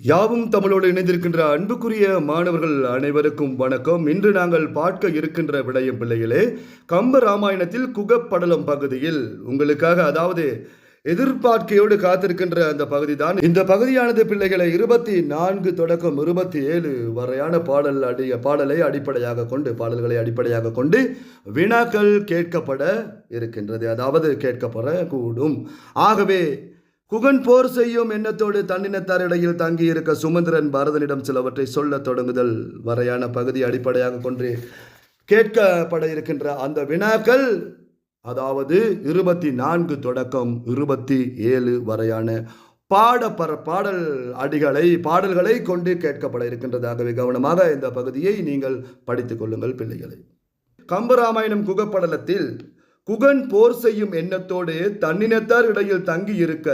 யாவும் தமிழோடு இணைந்திருக்கின்ற அன்புக்குரிய மாணவர்கள் அனைவருக்கும் வணக்கம். இன்று நாங்கள் பார்க்க இருக்கின்ற விடயம் பிள்ளைகளே கம்ப ராமாயணத்தில் குகப்படலம் பகுதியில் உங்களுக்காக அதாவது எதிர்பார்க்கையோடு காத்திருக்கின்ற அந்த பகுதி தான் இந்த பகுதியானது பிள்ளைகளை இருபத்தி நான்கு தொடக்கம் இருபத்தி ஏழு வரையான பாடல் அடி பாடலை அடிப்படையாக கொண்டு பாடல்களை அடிப்படையாக கொண்டு வினாக்கள் கேட்கப்பட இருக்கின்றது. அதாவது கேட்கப்பட கூடும் ஆகவே குகன் போர் செய்யும் எண்ணத்தோடு தன்னினத்தார் தங்கியிருக்க சுமந்திரன் பரதனிடம் சிலவற்றை சொல்லத் தொடங்குதல் வரையான பகுதி அடிப்படையாக கொண்டு கேட்கப்பட இருக்கின்ற அந்த வினாக்கள் அதாவது இருபத்தி நான்கு தொடக்கம் இருபத்தி ஏழு வரையான பாடப்பற பாடல் அடிகளை பாடல்களை கொண்டு கேட்கப்பட இருக்கின்றதாகவே கவனமாக இந்த பகுதியை நீங்கள் படித்துக் கொள்ளுங்கள் பிள்ளைகளை. கம்பராமாயணம் குகப்படலத்தில் குகன் போர் செய்யும் எண்ணத்தோடு தன்னினத்தார் இடையில் தங்கி இருக்க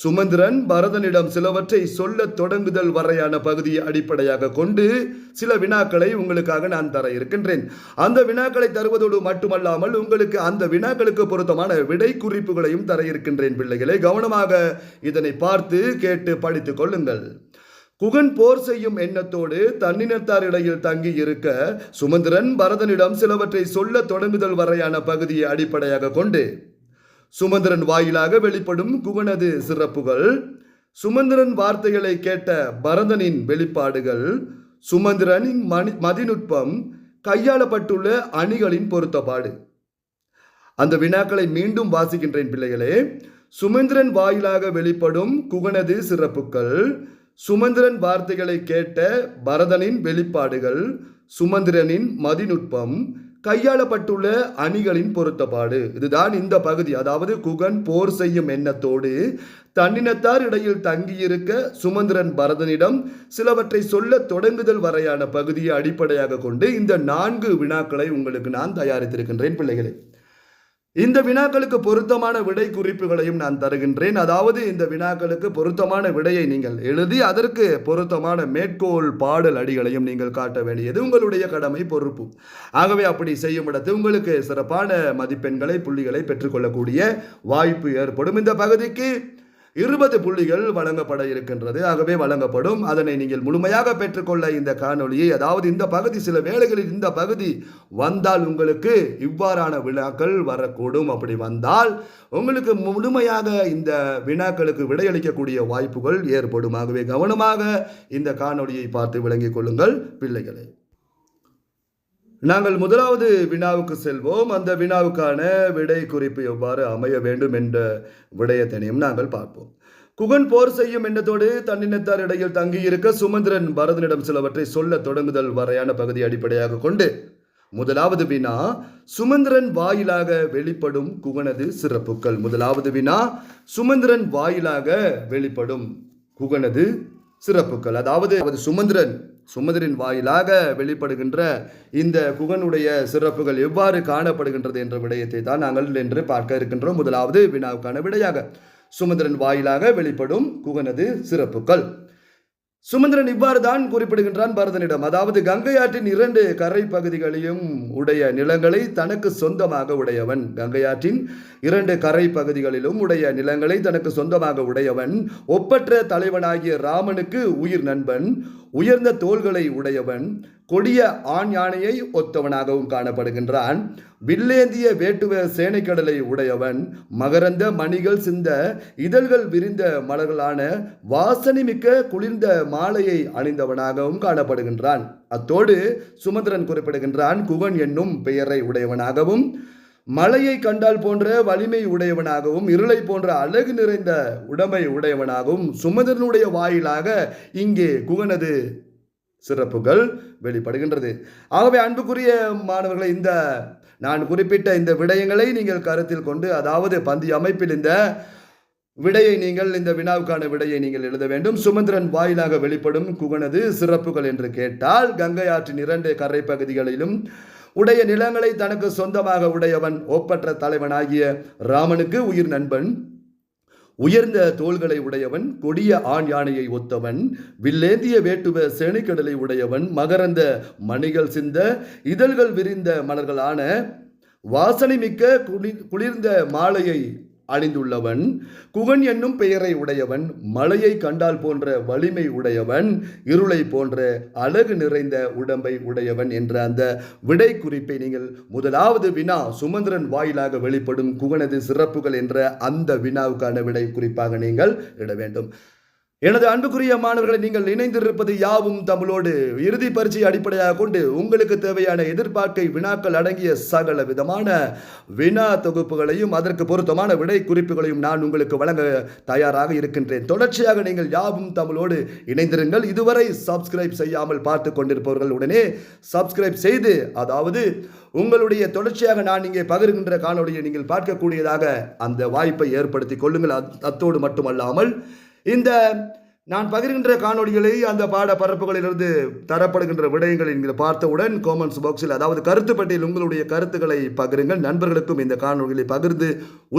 சுமந்திரன் பரதனிடம் சிலவற்றை சொல்லத் தொடங்குதல் வரையான பகுதியை அடிப்படையாக கொண்டு சில வினாக்களை உங்களுக்காக நான் தர இருக்கின்றேன். அந்த வினாக்களை தருவதோடு மட்டுமல்லாமல் உங்களுக்கு அந்த வினாக்களுக்கு பொருத்தமான விடை குறிப்புகளையும் தர இருக்கின்றேன் பிள்ளைகளை. கவனமாக இதனை பார்த்து கேட்டு படித்துக் கொள்ளுங்கள். குகன் போர் செய்யும் எண்ணத்தோடு தன்னினத்தார் இடையில் தங்கி இருக்க சுமந்திரன் பரதனிடம் சிலவற்றை சொல்ல தொடங்குதல் வரையான பகுதியை அடிப்படையாக கொண்டு சுமந்திரன் வாயிலாக வெளிப்படும் குகனது சிறப்புகள் சுமந்திரன் வார்த்தைகளை கேட்ட பரதனின் வெளிப்பாடுகள் சுமந்திரனின் மணி மதிநுட்பம் கையாளப்பட்டுள்ள அணிகளின் பொருத்தப்பாடு. அந்த வினாக்களை மீண்டும் வாசிக்கின்றேன் பிள்ளைகளே. சுமந்திரன் வாயிலாக வெளிப்படும் குகனது சிறப்புகள் சுமந்திரன் வார்த்தைகளை கேட்ட பரதனின் வெளிப்பாடுகள் சுமந்திரனின் மதிநுட்பம் கையாளப்பட்டுள்ள அணிகளின் பொருத்தப்பாடு. இதுதான் இந்த பகுதி. அதாவது குகன் போர் செய்யும் எண்ணத்தோடு தன்னினத்தார் இடையில் தங்கியிருக்க சுமந்திரன் பரதனிடம் சிலவற்றை சொல்ல தொடங்குதல் வரையான பகுதியை அடிப்படையாக கொண்டு இந்த நான்கு வினாக்களை உங்களுக்கு நான் தயாரித்திருக்கின்றேன் பிள்ளைகளே. இந்த வினாக்களுக்கு பொருத்தமான விடை குறிப்புகளையும் நான் தருகின்றேன். அதாவது இந்த வினாக்களுக்கு பொருத்தமான விடையை நீங்கள் எழுதி அதற்கு பொருத்தமான மேற்கோள் பாடல் அடிகளையும் நீங்கள் காட்ட வேண்டியது உங்களுடைய கடமை பொறுப்பு. ஆகவே அப்படி செய்யும் இடத்து உங்களுக்கு சிறப்பான மதிப்பெண்களை புள்ளிகளை பெற்றுக்கொள்ளக்கூடிய வாய்ப்பு ஏற்படும். இந்த பகுதிக்கு இருபது புள்ளிகள் வழங்கப்பட இருக்கின்றது. ஆகவே வழங்கப்படும். அதனை நீங்கள் முழுமையாக பெற்றுக்கொள்ள இந்த காணொலியை அதாவது இந்த பகுதி சில வேளைகளில் இந்த பகுதி வந்தால் உங்களுக்கு இவ்வாறான வினாக்கள் வரக்கூடும். அப்படி வந்தால் உங்களுக்கு முழுமையாக இந்த வினாக்களுக்கு விடையளிக்கக்கூடிய வாய்ப்புகள் ஏற்படும். ஆகவே கவனமாக இந்த காணொலியை பார்த்து விளங்கிக் கொள்ளுங்கள் பிள்ளைகளை. நாங்கள் முதலாவது வினாவுக்கு செல்வோம். அந்த வினாவுக்கான விடை குறிப்பு எவ்வாறு அமைய வேண்டும் என்ற விடயத்தினையும் நாங்கள் பார்ப்போம். குகன் போர் செய்யும் எண்ணத்தோடு தன்னினத்தார் இடையில் தங்கியிருக்க சுமந்திரன் பரதனிடம் சிலவற்றை சொல்ல தொடங்குதல் வரையான பகுதி அடிப்படையாக கொண்டு முதலாவது வினா சுமந்திரன் வாயிலாக வெளிப்படும் குகனது சிறப்புகள். முதலாவது வினா சுமந்திரன் வாயிலாக வெளிப்படும் குகனது சிறப்புகள். அதாவது சுமந்திரன் சுமதரின் வாயிலாக வெளிப்படுகின்ற இந்த குகனுடைய சிறப்புகள் எவ்வாறு காணப்படுகின்றது என்ற விடயத்தை தான் நாங்கள் என்று பார்க்க இருக்கின்றோம். முதலாவது வினாவுக்கான விடையாக சுமந்திரன் வாயிலாக வெளிப்படும் குகனது சிறப்புகள். சுமந்திரன் இவ்வாறு தான் குறிப்பிடுகின்றான் பரதனிடம். அதாவது கங்கை ஆற்றின் இரண்டு கரை பகுதிகளையும் உடைய நிலங்களை தனக்கு சொந்தமாக உடையவன். கங்கை ஆற்றின் இரண்டு கரை பகுதிகளிலும் உடைய நிலங்களை தனக்கு சொந்தமாக உடையவன். ஒப்பற்ற தலைவனாகிய ராமனுக்கு உயிர் நண்பன். உயர்ந்த தோள்களை உடையவன். கொடிய ஆண் யானையை ஒத்தவனாகவும் காணப்படுகின்றான். வில்லேந்திய வேட்டுவ சேனைக்கடலை உடையவன் மகரந்த மணிகள் சிந்த இதழ்கள் விரிந்த மலர்களான வாசனைமிக்க குளிர்ந்த மாலையை அணிந்தவனாகவும் காணப்படுகின்றான். அத்தோடு சுமந்திரன் குறிப்பிடுகின்றான் குகன் என்னும் பெயரை உடையவனாகவும் மலையை கண்டால் போன்ற வலிமை உடையவனாகவும் இருளை போன்ற அழகு நிறைந்த உடமை உடையவனாகவும் சுமந்திரனுடைய வாயிலாக இங்கே குகனது சிறப்புகள் வெளிப்படுகின்றது. ஆகவே அன்புக்குரிய மாணவர்களை இந்த நான் குறிப்பிட்ட இந்த விடயங்களை நீங்கள் கருத்தில் கொண்டு அதாவது பந்தி அமைப்பில் இந்த விடையை நீங்கள் இந்த வினாவுக்கான விடையை நீங்கள் எழுத வேண்டும். சுமந்திரன் வாயிலாக வெளிப்படும் குகனது சிறப்புகள் என்று கேட்டால் கங்கை ஆற்றின் இரண்டு கரை பகுதிகளிலும் உடைய நிலங்களை தனக்கு சொந்தமாக உடையவன் ஒப்பற்ற தலைவனாகிய ராமனுக்கு உயிர் நண்பன் உயர்ந்த தோள்களை உடையவன் கொடிய ஆண் யானையை ஒத்தவன் வில்லேந்திய வேட்டுவ சேனைக்கடலை உடையவன் மகரந்த மணிகள் சிந்த இதழ்கள் விரிந்த மலர்களான வாசனை மிக்க குளிர்ந்த மாலையை அணிந்துள்ளவன் குகன் என்னும் பெயரை உடையவன் மலையை கண்டால் போன்ற வலிமை உடையவன் இருளை போன்ற அழகு நிறைந்த உடம்பை உடையவன் என்ற அந்த விடை குறிப்பை நீங்கள் முதலாவது வினா சுமந்திரன் வாயிலாக வெளிப்படும் குகனது சிறப்புகள் என்ற அந்த வினாவுக்கான விடை குறிப்பாக நீங்கள் இட வேண்டும். எனது அன்புக்குரிய மாணவர்களை நீங்கள் இணைந்திருப்பது யாவும் தமிழோடு. இறுதி பரீட்சை அடிப்படையாக கொண்டு உங்களுக்கு தேவையான எதிர்பார்க்கை வினாக்கள் அடங்கிய சகல விதமான வினா தொகுப்புகளையும் அதற்கு பொருத்தமான விடை குறிப்புகளையும் நான் உங்களுக்கு வழங்க தயாராக இருக்கின்றேன். தொடர்ச்சியாக நீங்கள் யாவும் தமிழோடு இணைந்திருங்கள். இதுவரை சப்ஸ்கிரைப் செய்யாமல் பார்த்து கொண்டிருப்பவர்கள் உடனே சப்ஸ்கிரைப் செய்து அதாவது உங்களுடைய தொடர்ச்சியாக நான் இங்கே பகிர்கின்ற காணொலியை நீங்கள் பார்க்கக்கூடியதாக அந்த வாய்ப்பை ஏற்படுத்தி கொள்ளுங்கள். அத்- அத்தோடு மட்டுமல்லாமல் இந்த நான் பகிர்கின்ற காணொளிகளை அந்த பாட பரப்புகளிலிருந்து தரப்படுகின்ற விடயங்களை நீங்கள் பார்த்தவுடன் காமெண்ட்ஸ் பாக்ஸில் அதாவது கருத்து பட்டியல் உங்களுடைய கருத்துக்களை பகிருங்கள். நண்பர்களுக்கும் இந்த காணொளிகளை பகிர்ந்து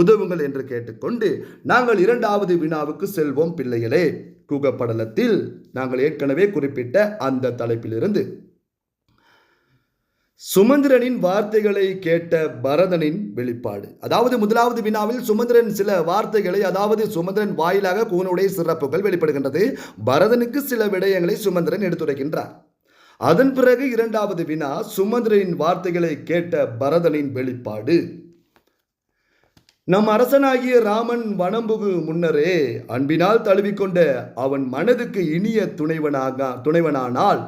உதவுங்கள் என்று கேட்டுக்கொண்டு நாங்கள் இரண்டாவது வினாவுக்கு செல்வோம் பிள்ளைகளே. கூகப்படலத்தில் நாங்கள் ஏற்கனவே குறிப்பிட்ட அந்த தலைப்பிலிருந்து சுமந்திரனின் வார்த்தைகளை கேட்ட பரதனின் வெளிப்பாடு. அதாவது முதலாவது வினாவில் சுமந்திரன் சில வார்த்தைகளை அதாவது சுமந்திரன் வாயிலாக கூனுடைய சிறப்புகள் வெளிப்படுகின்றது. பரதனுக்கு சில விடயங்களை சுமந்திரன் எடுத்துரைக்கின்றார். அதன் பிறகு இரண்டாவது வினா சுமந்திரனின் வார்த்தைகளை கேட்ட பரதனின் வெளிப்பாடு. நம் அரசனாகிய ராமன் வனம்புகு முன்னரே அன்பினால் தழுவிக்கொண்ட அவன் மனதுக்கு இனிய துணைவனாக துணைவனானால்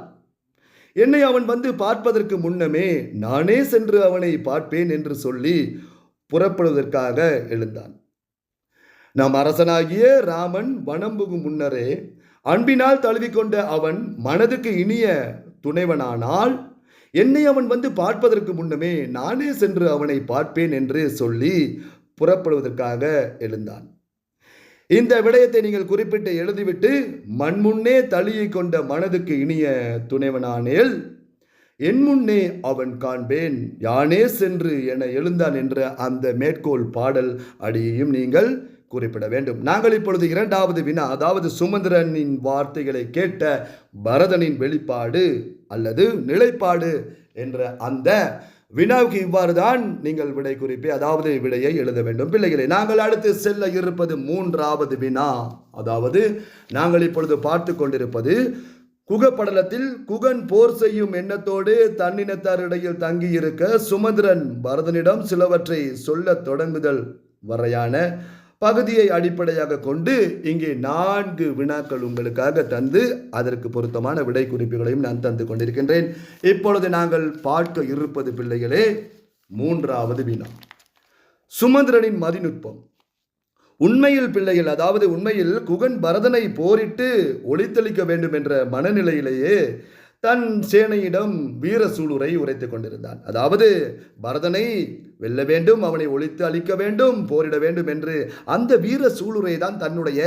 என்னை அவன் வந்து பார்ப்பதற்கு முன்னமே நானே சென்று அவனை பார்ப்பேன் என்று சொல்லி புறப்படுவதற்காக எழுந்தான். நம் அரசனாகிய ராமன் வனம்புகு முன்னரே அன்பினால் தழுவிக்கொண்ட அவன் மனதுக்கு இனிய துணைவனானால் என்னை அவன் வந்து பார்ப்பதற்கு முன்னமே நானே சென்று அவனை பார்ப்பேன் என்று சொல்லி புறப்படுவதற்காக எழுந்தான். இந்த விடயத்தை நீங்கள் குறிப்பிட்டு எழுதிவிட்டு மண்முன்னே தளியை கொண்ட மனதுக்கு இனிய துணைவனானேல் என் முன்னே அவன் காண்பேன் யானே சென்று என எழுந்தான் என்ற அந்த மேற்கோள் பாடல் அடியையும் நீங்கள் குறிப்பிட வேண்டும். நாங்கள் இப்பொழுது இரண்டாவது வினா அதாவது சுமந்திரனின் வார்த்தைகளை கேட்ட பரதனின் வெளிப்பாடு அல்லது நிலைப்பாடு என்ற அந்த வினாவுக்கு இவ்வாறு தான் நீங்கள் விடை குறிப்பை அதாவது விடையை எழுத வேண்டும். பிள்ளைகளை நாங்கள் அடுத்து செல்ல இருப்பது மூன்றாவது வினா. அதாவது நாங்கள் இப்பொழுது பார்த்து கொண்டிருப்பது குகப்படலத்தில் குகன் போர் செய்யும் எண்ணத்தோடு தன்னினத்தாரிடையில் தங்கியிருக்க சுமந்திரன் பரதனிடம் சிலவற்றை சொல்லத் தொடங்குதல் வரையான பகுதியை அடிப்படையாக கொண்டு இங்கே நான்கு வினாக்கள் உங்களுக்காக தந்து அதற்கு பொருத்தமான விடை குறிப்புகளையும் நான் தந்து கொண்டிருக்கின்றேன். இப்பொழுது நாங்கள் பார்க்க இருப்பது பிள்ளைகளே மூன்றாவது வினா. சுமந்திரனின் மதிநுட்பம். உண்மையில் பிள்ளைகள் அதாவது உண்மையில் குகன் பரதனை போரிட்டு ஒளித்தளிக்க வேண்டும் என்ற மனநிலையிலேயே தன் சேனையிடம் வீர சூளுரை உரைத்துக் கொண்டிருந்தான். அதாவது பரதனை வெல்ல வேண்டும் அவனை ஒழித்து அழிக்க வேண்டும் போரிட வேண்டும் என்று அந்த வீர சூளுரை தான் தன்னுடைய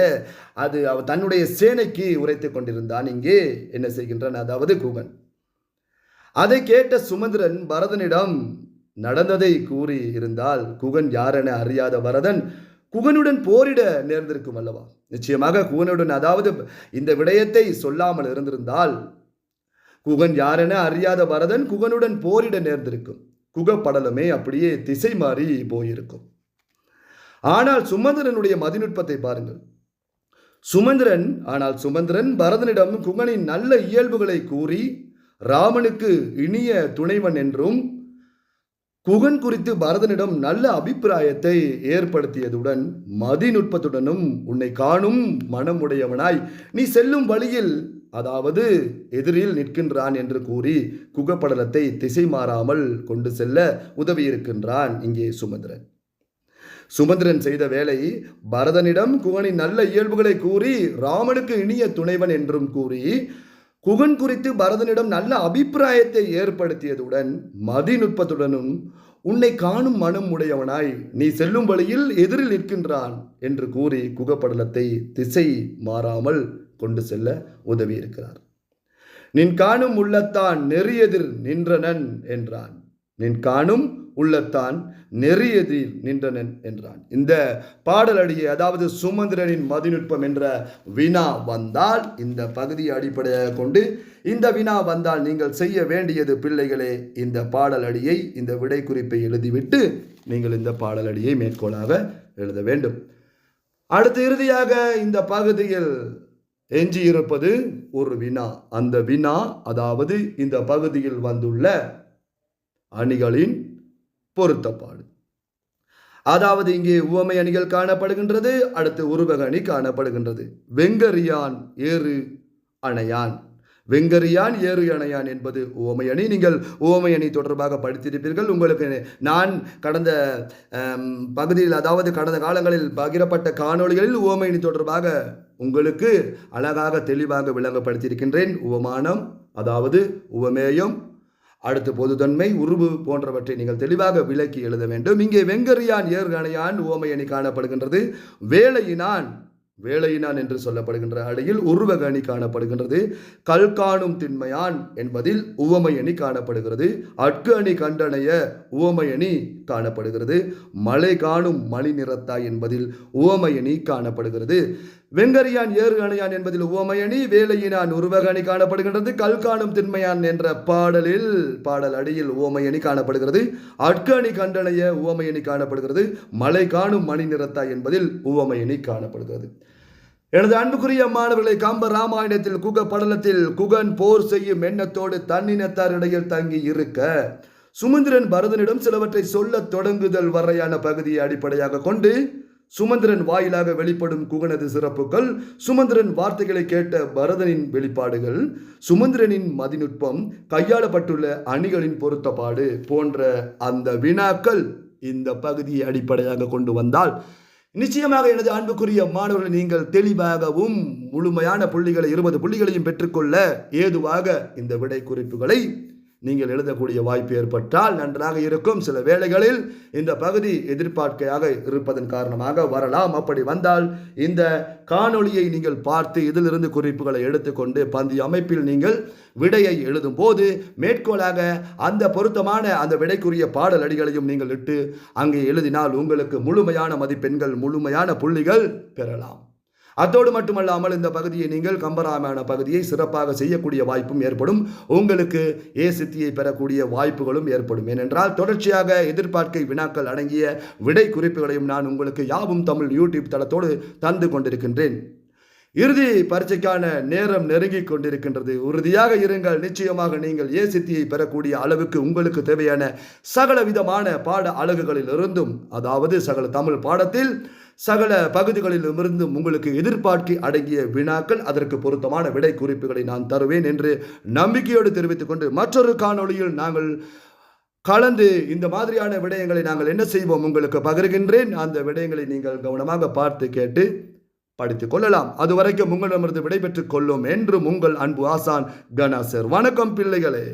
அது அவ- தன்னுடைய சேனைக்கு உரைத்துக் கொண்டிருந்தான். இங்கே என்ன செய்கின்றான்? அதாவது குகன். அதை கேட்ட சுமந்திரன் பரதனிடம் நடந்ததை கூறி இருந்தால் குகன் யாரென அறியாத பரதன் குகனுடன் போரிட நேர்ந்திருக்கும் அல்லவா? நிச்சயமாக குகனுடன் அதாவது இந்த விடயத்தை சொல்லாமல் இருந்திருந்தால் குகன் யாரென அறியாத பரதன் குகனுடன் போரிட நேர்ந்திருக்கும். குகப்படலமே அப்படியே திசை மாறி போயிருக்கும். ஆனால் சுமந்திரனுடைய மதிநுட்பத்தை பாருங்கள். சுமந்திரன் ஆனால் சுமந்திரன் பரதனிடம் குகனின் நல்ல இயல்புகளை கூறி ராமனுக்கு இனிய துணைவன் என்றும் குகன் குறித்து பரதனிடம் நல்ல அபிப்பிராயத்தை ஏற்படுத்தியதுடன் மதிநுட்பத்துடனும் உன்னை காணும் மனமுடையவனாய் நீ செல்லும் வழியில் அதாவது எதிரில் நிற்கின்றான் என்று கூறி குகப்படலத்தை திசை மாறாமல் கொண்டு செல்ல உதவியிருக்கின்றான் இங்கே சுமந்திரன். சுமந்திரன் செய்த வேலை பரதனிடம் குகனின் நல்ல இயல்புகளை கூறி ராமனுக்கு இனிய துணைவன் என்றும் கூறி குகன் குறித்து பரதனிடம் நல்ல அபிப்பிராயத்தை ஏற்படுத்தியதுடன் மதிநுட்பத்துடனும் உன்னை காணும் மனம் உடையவனாய் நீ செல்லும் வழியில் எதிரில் நிற்கின்றான் என்று கூறி குகப்படலத்தை திசை மாறாமல் கொண்டு செல்ல உதவியிருக்கிறார். நின் காணும் உள்ளத்தான் நெறியெதிர் நின்றனன் என்றான். நின் காணும் உள்ளத்தான் நெறியதில் நின்றனன் என்றான். இந்த பாடலடியை அதாவது சுமந்திரனின் மதிநுட்பம் என்ற வினா வந்தால் இந்த பகுதியை அடிப்படையாக கொண்டு இந்த வினா வந்தால் நீங்கள் செய்ய வேண்டியது பிள்ளைகளே இந்த பாடலடியை இந்த விடை குறிப்பை எழுதிவிட்டு நீங்கள் இந்த பாடலடியை மேற்கோளாக எழுத வேண்டும். அடுத்து இறுதியாக இந்த பகுதியில் எஞ்சியிருப்பது ஒரு வினா. அந்த வினா அதாவது இந்த பகுதியில் வந்துள்ள அணிகளின் பொருத்தப்பாடு. அதாவது இங்கே உவமை அணிகள் காணப்படுகின்றது அடுத்து உருவக அணி காணப்படுகின்றது. வெங்கரியான் ஏறு அணையான். வெங்கரியான் ஏறு அணையான் என்பது உவமை அணி. நீங்கள் உவமை அணி தொடர்பாக படித்திருப்பீர்கள். உங்களுக்கு நான் கடந்த பகுதியில் அதாவது கடந்த காலங்களில் பகிரப்பட்ட காணொளிகளில் உவமை அணி தொடர்பாக உங்களுக்கு அழகாக தெளிவாக விளங்கப்படுத்தியிருக்கின்றேன். உவமானம் அதாவது உவமேயம் அடுத்து பொதுத்தன்மை உருவு போன்றவற்றை நீங்கள் தெளிவாக விளக்கி எழுத வேண்டும். இங்கே வெங்கரியான் ஏர்கணையான் ஓமையணி காணப்படுகின்றது. வேலையினான் வேலையினான் என்று சொல்லப்படுகின்ற அடையில் உருவக அணி காணப்படுகின்றது. கல் காணும் திண்மையான் என்பதில் உவமை அணி காணப்படுகிறது. அட்கு அணி கண்டனைய உவமை அணி காணப்படுகிறது. மலை காணும் மணி நிறத்தாய் என்பதில் உவமை அணி காணப்படுகிறது. வெங்கரியான் ஏறு அணையான் என்பதில் உவமையணி வேலையினான் உருவக அணி காணப்படுகின்றது கல் காணும் திண்மையான் என்ற பாடலில் பாடல் அடியில் உவமையணி காணப்படுகிறது அட்கணி அணி கண்டனைய உவமையணி காணப்படுகிறது மலை காணும் மணி நிறத்தாய் என்பதில் உவமையணி காணப்படுகிறது. எனது அன்புக்குரிய மாணவர்களை கம்ப ராமாயணத்தில் குக படலத்தில் குகன் போர் செய்யும் எண்ணத்தோடு தன்னினத்தாரிடையில் தங்கி இருக்க சுமந்திரன் பரதனிடம் சிலவற்றை சொல்லத் தொடங்குதல் வரையான பகுதியை அடிப்படையாக கொண்டு சுமந்திரன் வாயிலாக வெளிப்படும் குகனது சிறப்புகள் சுமந்திரன் வார்த்தைகளை கேட்ட பரதனின் வெளிப்பாடுகள் சுமந்திரனின் மதிநுட்பம் கையாளப்பட்டுள்ள அணிகளின் பொருத்தப்பாடு போன்ற அந்த வினாக்கள் இந்த பகுதியை அடிப்படையாக கொண்டு வந்தால் நிச்சயமாக எனது அன்புக்குரிய மாணவர்கள் நீங்கள் தெளிவாகவும் முழுமையான புள்ளிகளை இருபது புள்ளிகளையும் பெற்றுக்கொள்ள ஏதுவாக இந்த விடை குறிப்புகளை நீங்கள் எழுதக்கூடிய வாய்ப்பு ஏற்பட்டால் நன்றாக இருக்கும். சில வேளைகளில் இந்த பகுதி எதிர்பார்க்கையாக இருப்பதன் காரணமாக வரலாம். அப்படி வந்தால் இந்த காணொளியை நீங்கள் பார்த்து இதிலிருந்து குறிப்புகளை எடுத்துக்கொண்டு பந்தி அமைப்பில் நீங்கள் விடையை எழுதும் போது மேற்கோளாக அந்த பொருத்தமான அந்த விடைக்குரிய பாடல் அடிகளையும் நீங்கள் இட்டு அங்கே எழுதினால் உங்களுக்கு முழுமையான மதிப்பெண்கள் முழுமையான புள்ளிகள் பெறலாம். அத்தோடு மட்டுமல்லாமல் இந்த பகுதியை நீங்கள் கம்பராமாயண பகுதியை சிறப்பாக செய்யக்கூடிய வாய்ப்பும் ஏற்படும். உங்களுக்கு ஏ சித்தியை பெறக்கூடிய வாய்ப்புகளும் ஏற்படும். ஏனென்றால் தொடர்ச்சியாக எதிர்பார்க்கை வினாக்கள் அடங்கிய விடை குறிப்புகளையும் நான் உங்களுக்கு யாவும் தமிழ் யூடியூப் தளத்தோடு தந்து கொண்டிருக்கின்றேன். இறுதி பரீட்சைக்கான நேரம் நெருங்கி கொண்டிருக்கின்றது. உறுதியாக இருங்கள். நிச்சயமாக நீங்கள் ஏ சித்தியை பெறக்கூடிய அளவுக்கு உங்களுக்கு தேவையான சகல விதமான பாட அலகுகளில் இருந்தும் அதாவது சகல தமிழ் பாடத்தில் சகல பகுதிகளிலும் இருந்து உங்களுக்கு எதிர்பார்க்கை அடங்கிய வினாக்கள் அதற்கு பொருத்தமான விடை குறிப்புகளை நான் தருவேன் என்று நம்பிக்கையோடு தெரிவித்துக் கொண்டு மற்றொரு காணொளியில் நாங்கள் கலந்து இந்த மாதிரியான விடயங்களை நாங்கள் என்ன செய்வோம் உங்களுக்கு பகிர்கின்றேன். அந்த விடயங்களை நீங்கள் கவனமாக பார்த்து கேட்டு படித்துக் கொள்ளலாம். அதுவரைக்கும் உங்களிடமிருந்து விடைபெற்றுக் கொள்ளும் என்றும் உங்கள் அன்பு ஆசான் கணாசர். வணக்கம் பிள்ளைகளே.